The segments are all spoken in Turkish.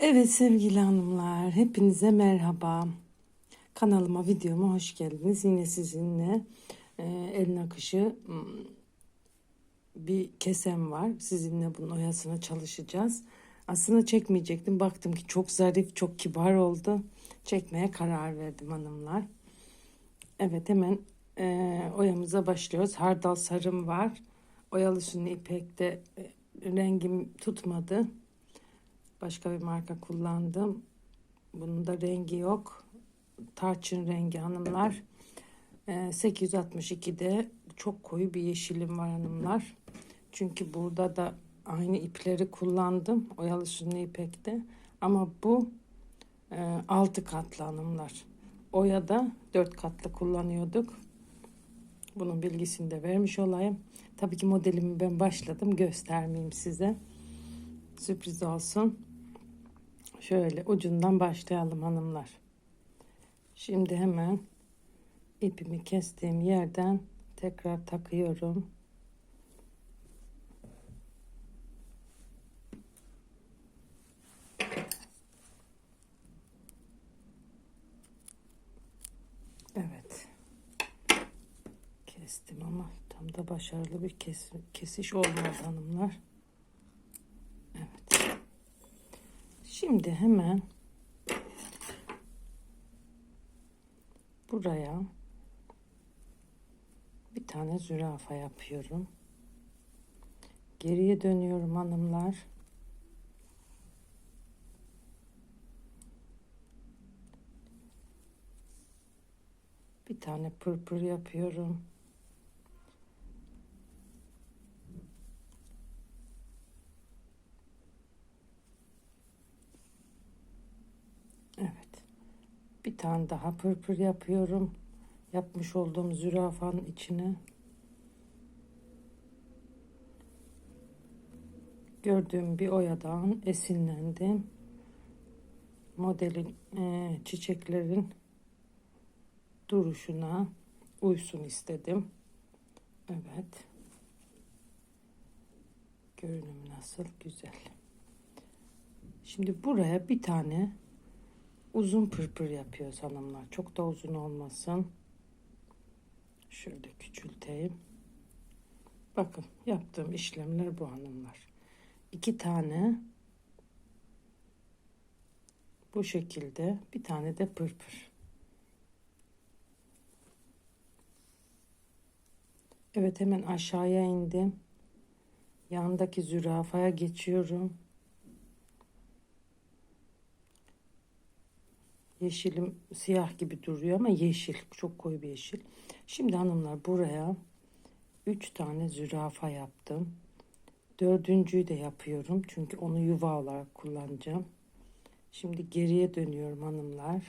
Evet sevgili hanımlar, hepinize merhaba. Kanalıma, videoma hoş geldiniz. Yine sizinle e, el nakışı m, bir kesem var. Sizinle bunun oyasına çalışacağız. Aslında çekmeyecektim. Baktım ki çok zarif, çok kibar oldu. Çekmeye karar verdim hanımlar. Evet hemen e, oyamıza başlıyoruz. Hardal sarım var. Oyalı sünni ipekte e, rengim tutmadı. Başka bir marka kullandım. Bunun da rengi yok. Tarçın rengi hanımlar. Ee, 862'de çok koyu bir yeşilim var hanımlar. Çünkü burada da aynı ipleri kullandım. Oyalı sünni ipekte. Ama bu e, 6 katlı hanımlar. Oya da 4 katlı kullanıyorduk. Bunun bilgisini de vermiş olayım. Tabii ki modelimi ben başladım. Göstermeyeyim size. Sürpriz olsun. Şöyle ucundan başlayalım hanımlar. Şimdi hemen ipimi kestiğim yerden tekrar takıyorum. Evet. Kestim ama tam da başarılı bir kes kesiş olmadı hanımlar. Evet. Şimdi hemen buraya bir tane zürafa yapıyorum. Geriye dönüyorum hanımlar. Bir tane pırpır yapıyorum. Evet. Bir tane daha pırpır yapıyorum. Yapmış olduğum zürafanın içine. Gördüğüm bir oyadan esinlendim. Modelin e, çiçeklerin duruşuna uysun istedim. Evet. Görünüm nasıl güzel. Şimdi buraya bir tane uzun pırpır yapıyoruz hanımlar. Çok da uzun olmasın. Şöyle küçülteyim. Bakın yaptığım işlemler bu hanımlar. İki tane bu şekilde bir tane de pırpır. Evet hemen aşağıya indim. Yandaki zürafaya geçiyorum. Yeşilim siyah gibi duruyor ama yeşil. Çok koyu bir yeşil. Şimdi hanımlar buraya 3 tane zürafa yaptım. Dördüncüyü de yapıyorum. Çünkü onu yuva olarak kullanacağım. Şimdi geriye dönüyorum hanımlar.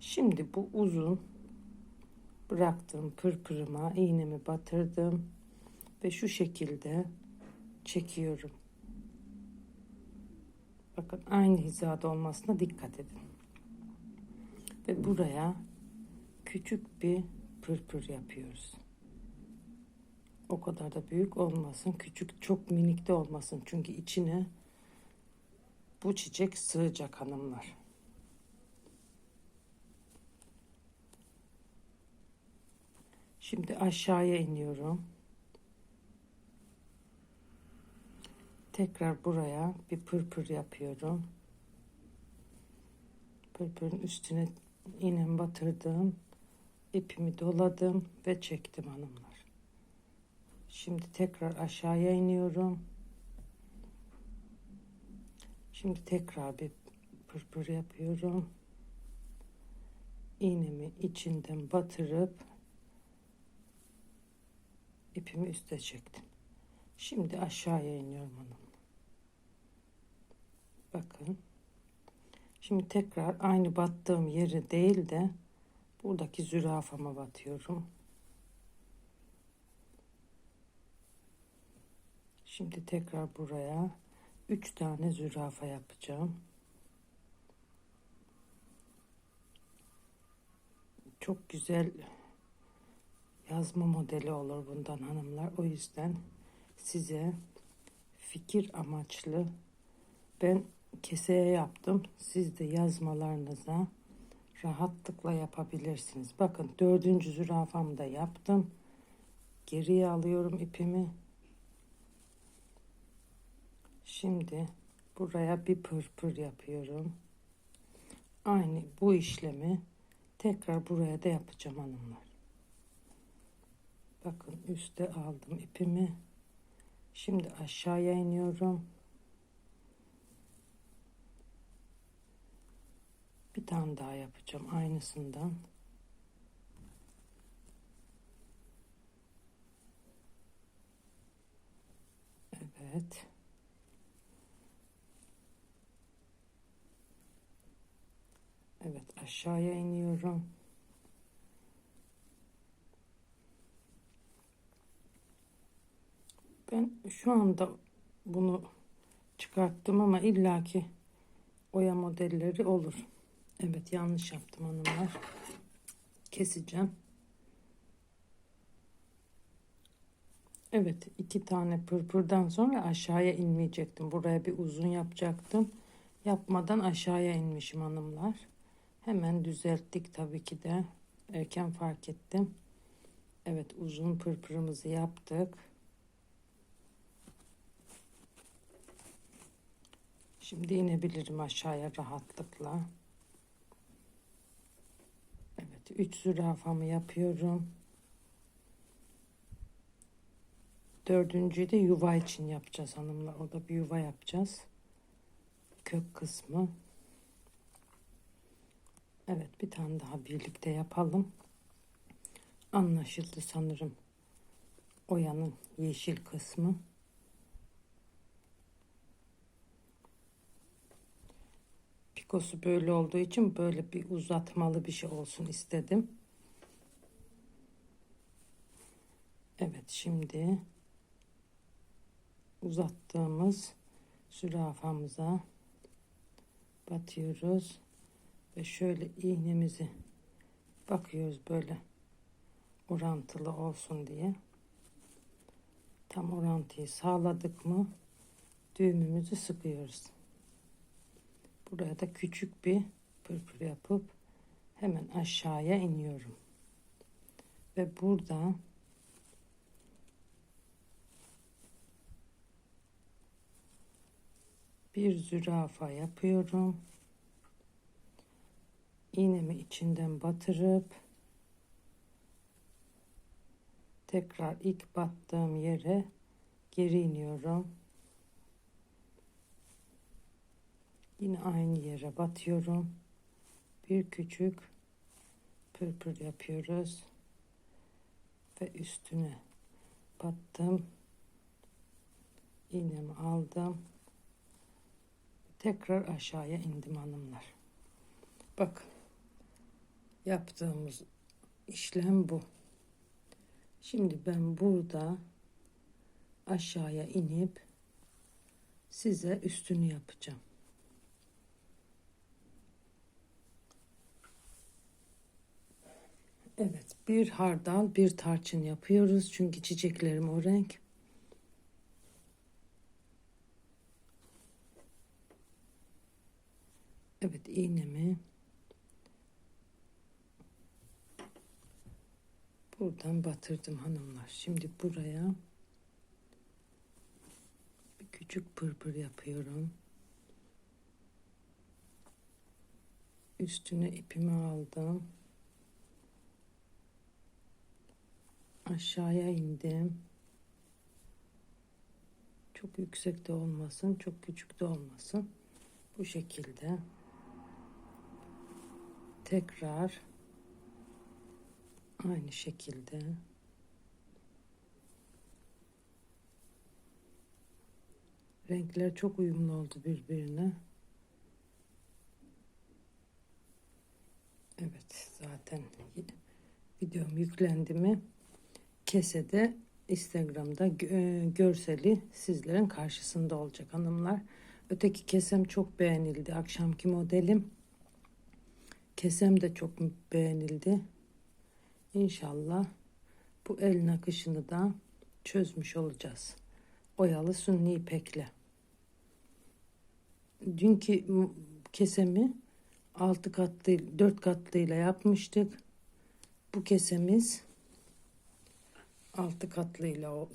Şimdi bu uzun bıraktığım pırpırıma iğnemi batırdım ve şu şekilde çekiyorum. Bakın aynı hizada olmasına dikkat edin. Ve buraya küçük bir pırpır yapıyoruz. O kadar da büyük olmasın. Küçük çok minik de olmasın. Çünkü içine bu çiçek sığacak hanımlar. Şimdi aşağıya iniyorum. Tekrar buraya bir pırpır yapıyorum. Pırpırın üstüne iğnemi batırdım. ipimi doladım ve çektim hanımlar. Şimdi tekrar aşağıya iniyorum. Şimdi tekrar bir pırpır yapıyorum. İğnemi içinden batırıp ipimi üste çektim. Şimdi aşağıya iniyorum hanım. Bakın. Şimdi tekrar aynı battığım yeri değil de buradaki zürafama batıyorum. Şimdi tekrar buraya üç tane zürafa yapacağım. Çok güzel yazma modeli olur bundan hanımlar. O yüzden size fikir amaçlı ben keseye yaptım. Siz de yazmalarınıza rahatlıkla yapabilirsiniz. Bakın dördüncü zürafamı da yaptım. Geriye alıyorum ipimi. Şimdi buraya bir pırpır yapıyorum. Aynı bu işlemi tekrar buraya da yapacağım hanımlar. Bakın üste aldım ipimi. Şimdi aşağıya iniyorum. Bir tane daha yapacağım aynısından. Evet. Evet aşağıya iniyorum. Ben şu anda bunu çıkarttım ama illaki oya modelleri olur. Evet yanlış yaptım hanımlar. Keseceğim. Evet iki tane pırpırdan sonra aşağıya inmeyecektim. Buraya bir uzun yapacaktım. Yapmadan aşağıya inmişim hanımlar. Hemen düzelttik tabii ki de. Erken fark ettim. Evet uzun pırpırımızı yaptık. Şimdi inebilirim aşağıya rahatlıkla. Evet 3 zürafamı yapıyorum. Dördüncüyü de yuva için yapacağız hanımlar. Orada bir yuva yapacağız. Kök kısmı. Evet bir tane daha birlikte yapalım. Anlaşıldı sanırım. Oyanın yeşil kısmı. Pikosu böyle olduğu için böyle bir uzatmalı bir şey olsun istedim. Evet şimdi uzattığımız zürafamıza batıyoruz ve şöyle iğnemizi bakıyoruz böyle orantılı olsun diye tam orantıyı sağladık mı düğümümüzü sıkıyoruz buraya da küçük bir pırpır yapıp hemen aşağıya iniyorum ve burada bir zürafa yapıyorum iğnemi içinden batırıp tekrar ilk battığım yere geri iniyorum. Yine aynı yere batıyorum. Bir küçük pırpır yapıyoruz. Ve üstüne battım. İğnemi aldım. Tekrar aşağıya indim hanımlar. Bakın yaptığımız işlem bu. Şimdi ben burada aşağıya inip size üstünü yapacağım. Evet, bir hardal, bir tarçın yapıyoruz. Çünkü çiçeklerim o renk. Evet, iğnemi buradan batırdım hanımlar. Şimdi buraya bir küçük pırpır yapıyorum. Üstüne ipimi aldım. Aşağıya indim. Çok yüksek de olmasın, çok küçük de olmasın. Bu şekilde tekrar Aynı şekilde renkler çok uyumlu oldu birbirine. Evet zaten videom yüklendi mi kesede Instagram'da görseli sizlerin karşısında olacak hanımlar. Öteki kesem çok beğenildi. Akşamki modelim kesem de çok beğenildi. İnşallah bu el nakışını da çözmüş olacağız. oyalı sünni ipekle. Dünkü kesemi altı katlı, dört katlıyla yapmıştık. Bu kesemiz altı katlıyla o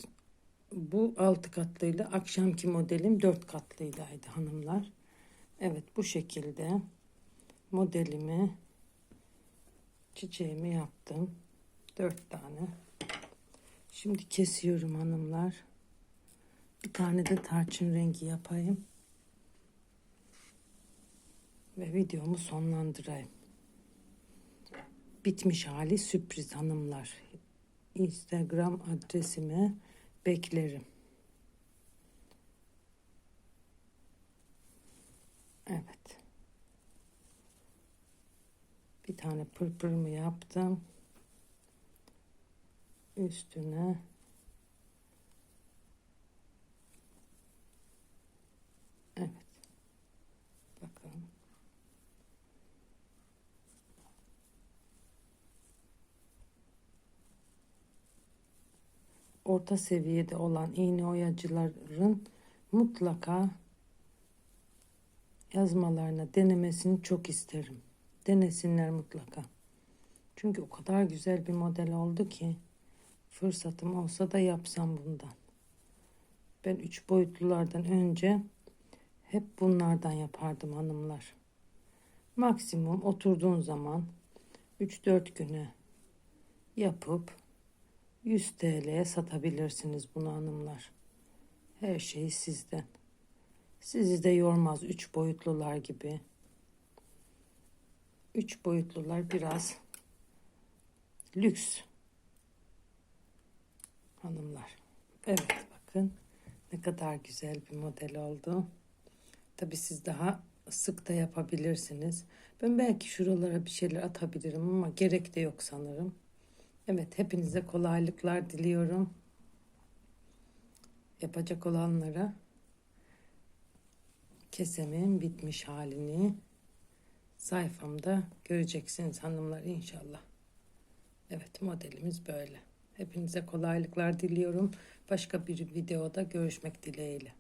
bu altı katlıyla akşamki modelim dört katlıydı hanımlar. Evet bu şekilde modelimi çiçeğimi yaptım. Dört tane. Şimdi kesiyorum hanımlar. Bir tane de tarçın rengi yapayım. Ve videomu sonlandırayım. Bitmiş hali sürpriz hanımlar. Instagram adresime beklerim. Evet. Bir tane pırpırımı yaptım. Üstüne Evet. Bakın. Orta seviyede olan iğne oyacıların mutlaka yazmalarına denemesini çok isterim. Denesinler mutlaka. Çünkü o kadar güzel bir model oldu ki fırsatım olsa da yapsam bundan. Ben üç boyutlulardan önce hep bunlardan yapardım hanımlar. Maksimum oturduğun zaman 3-4 güne yapıp 100 TL'ye satabilirsiniz bunu hanımlar. Her şey sizden. Sizi de yormaz üç boyutlular gibi. Üç boyutlular biraz lüks hanımlar. Evet bakın ne kadar güzel bir model oldu. Tabi siz daha sık da yapabilirsiniz. Ben belki şuralara bir şeyler atabilirim ama gerek de yok sanırım. Evet hepinize kolaylıklar diliyorum. Yapacak olanlara kesemin bitmiş halini sayfamda göreceksiniz hanımlar inşallah. Evet modelimiz böyle. Hepinize kolaylıklar diliyorum. Başka bir videoda görüşmek dileğiyle.